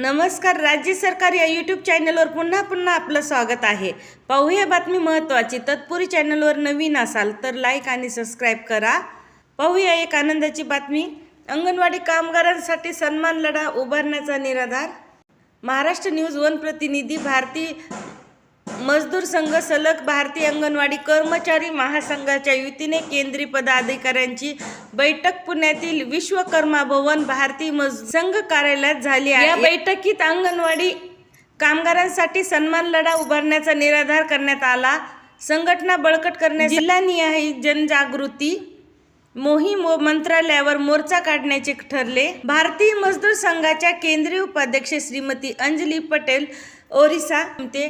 नमस्कार राज्य सरकार या यूट्यूब चॅनलवर पुन्हा पुन्हा आपलं स्वागत आहे. पाहूया बातमी महत्त्वाची. तत्पुरी चॅनलवर नवीन असाल तर लाईक आणि सबस्क्राईब करा. पाहूया एक आनंदाची बातमी. अंगणवाडी कामगारांसाठी सन्मान लढा उभारण्याचा निराधार. महाराष्ट्र न्यूज वन प्रतिनिधी भारती मजदूर संघ सलग भारतीय अंगणवाडी कर्मचारी महासंघाच्या युतीने केंद्रीय पदाधिकाऱ्यांची बैठक पुण्यातील विश्वकर्मा भवन भारतीय मज संघ कार्यालयात झाली आहे. या बैठकीत अंगणवाडी कामगारांसाठी सन्मान लढा उभारण्याचा निराधार करण्यात आला. संघटना बळकट करण्यास जिल्हानिहाय जनजागृती. मोहीम व मंत्रालयावर मोर्चा काढण्याचे ठरले. भारतीय मजदूर संघाच्या केंद्रीय उपाध्यक्ष श्रीमती अंजली पटेल ओरिसा ते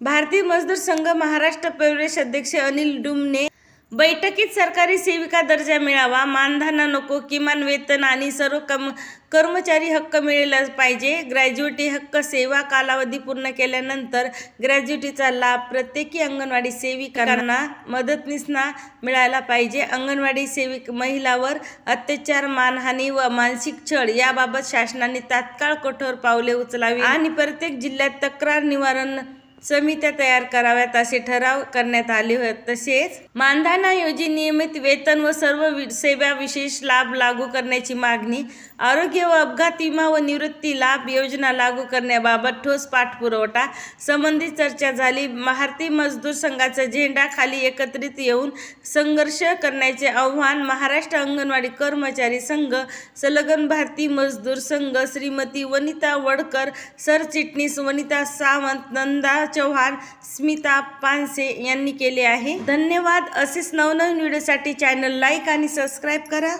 भारतीय मजदूर संघ महाराष्ट्र प्रदेश अध्यक्ष अनिल डुमने बैठकीत सरकारी सेविका दर्जा मिळावा मानधना नको किमान वेतन आणि सर्व कम कर्मचारी हक्क मिळाला पाहिजे. ग्रॅज्युएटी हक्क सेवा कालावधी पूर्ण केल्यानंतर ग्रॅज्युएटीचा लाभ प्रत्येकी अंगणवाडी सेविकांना मदतनीसना मिळायला पाहिजे. अंगणवाडी सेविक महिलावर अत्याचार मानहानी व मानसिक छळ याबाबत शासनाने तात्काळ कठोर पावले उचलावी आणि प्रत्येक जिल्ह्यात तक्रार निवारण समित्या तयार कराव्यात असे ठराव करण्यात आले होते. तसेच मानधनाऐवजी नियमित वेतन व सर्व वि- सेवा विशेष लाभ लागू करण्याची मागणी आरोग्य व अपघात विमा व निवृत्ती लाभ योजना लागू करण्याबाबत ठोस पाठपुरवठा संबंधित चर्चा झाली. भारतीय मजदूर संघाचा झेंडा खाली एकत्रित येऊन संघर्ष करण्याचे आव्हान महाराष्ट्र अंगणवाडी कर्मचारी संघ संलग्न भारतीय मजदूर संघ श्रीमती वनिता वडकर सरचिटणीस वनिता सावंत नंदा चव्हाण स्मिता पानसे यांनी केले आहे. धन्यवाद. असेच नवनवीन व्हिडिओसाठी चॅनल लाईक आणि सबस्क्राईब करा.